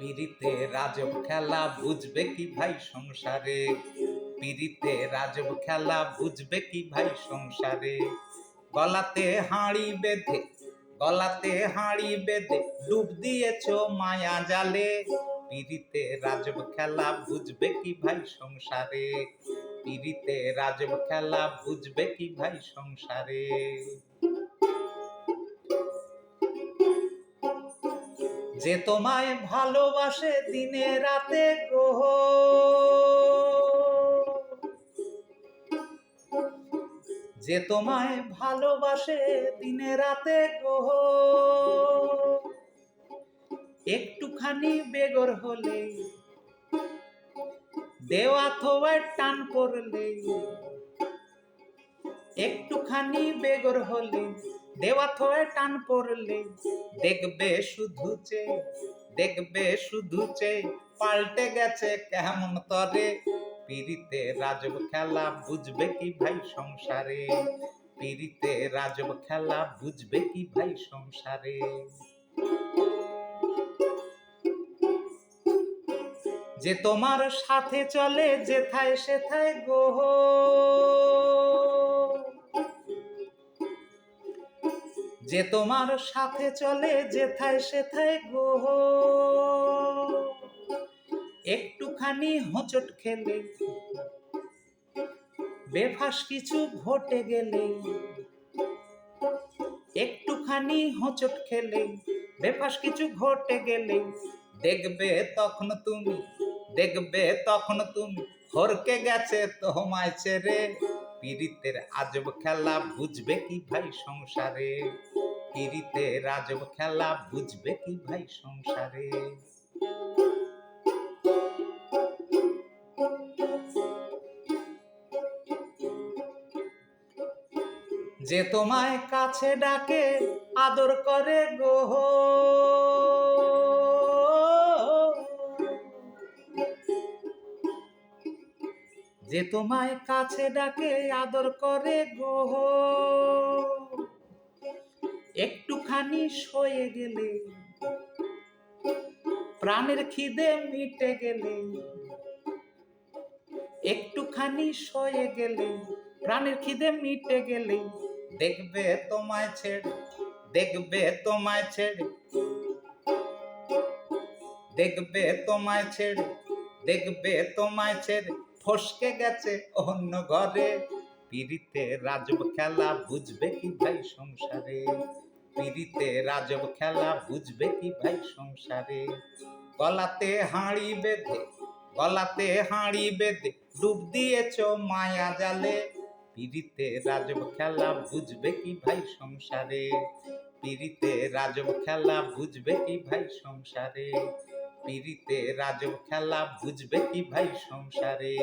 পিরিতে রাজব খেলা বুঝবে কি ভাই সংসারে? পিরিতে রাজব খেলা বুঝবে কি ভাই সংসারে? গলাতে হাঁড়ি বেঁধে, গলাতে হাঁড়ি বেঁধে ডুব দিয়েছ মায়া জালে। পিরিতে রাজব খেলা বুঝবে কি ভাই সংসারে? পিরিতে রাজব খেলা বুঝবে কি ভাই সংসারে? যে তোমায় ভালোবাসে দিনে রাতে গ্রহ যে তোমায় ভালোবাসে দিনে রাতে গ্রহ একটুখানি বেগর হলে, দেওয়া থোয়ায় টান পড়লে, একটুখানি বেগর হলে দেওয়া থয়ে টান পড়লে। দেখবে শুধু চে দেখবে শুধু চে পাল্টে গেছে কেমন তরে। পিরিতে রাজব খেলা বুঝবে কি ভাই সংসারে? পিরিতে রাজব খেলা বুঝবে কি ভাই সংসারে? যে তোমার সাথে চলে যেথায় সেথায় গোহ যে তোমার সাথে চলে যেথায় সেথায় গো। একটুখানি হোঁচট খেলে, বেফাস কিছু ঘটে গেলে, একটুখানি হোঁচট খেলে, বেফাস কিছু ঘটে গেলে, দেখবে তখন তুমি, দেখবে তখন তুমি, হরকে গেছে তোমায় ছেড়ে পীড়িতের আজব খেলা বুঝবে কি ভাই সংসারে? পিরিতের আজব খেলা বুঝবে কি ভাই সংসারে? যে তোমায় কাছে ডাকে, আদর করে গোহ যে তোমায় কাছে ডাকে, আদর করে গোহ একটুখানি সয়ে গেলে। প্রাণের খিদে মিটে গেলে। একটুখানি সয়ে গেলে, প্রাণের খিদে মিটে গেলে। দেখবে তোমায় ছেড়ে, দেখবে তোমায় ছেড়ে। দেখবে তোমায় ছেড়ে, দেখবে তোমায় ছেড়ে। ফসকে গেছে অন্য ঘরে, পিড়িতে রাজব খেলা বুঝবে কি ভাই সংসারে। পিড়িতে রাজব খেলা বুঝবে কি ভাই সংসারে? গলাতে হাঁড়ি বেঁধে, গলাতে হাঁড়ি বেঁধে ডুব দিয়েছ মায়া জালে। পিড়িতে রাজব খেলা বুঝবে কি ভাই সংসারে? পিড়িতে রাজব খেলা বুঝবে কি ভাই সংসারে? পিড়িতে রাজব খেলা বুঝবে কি ভাই সংসারে?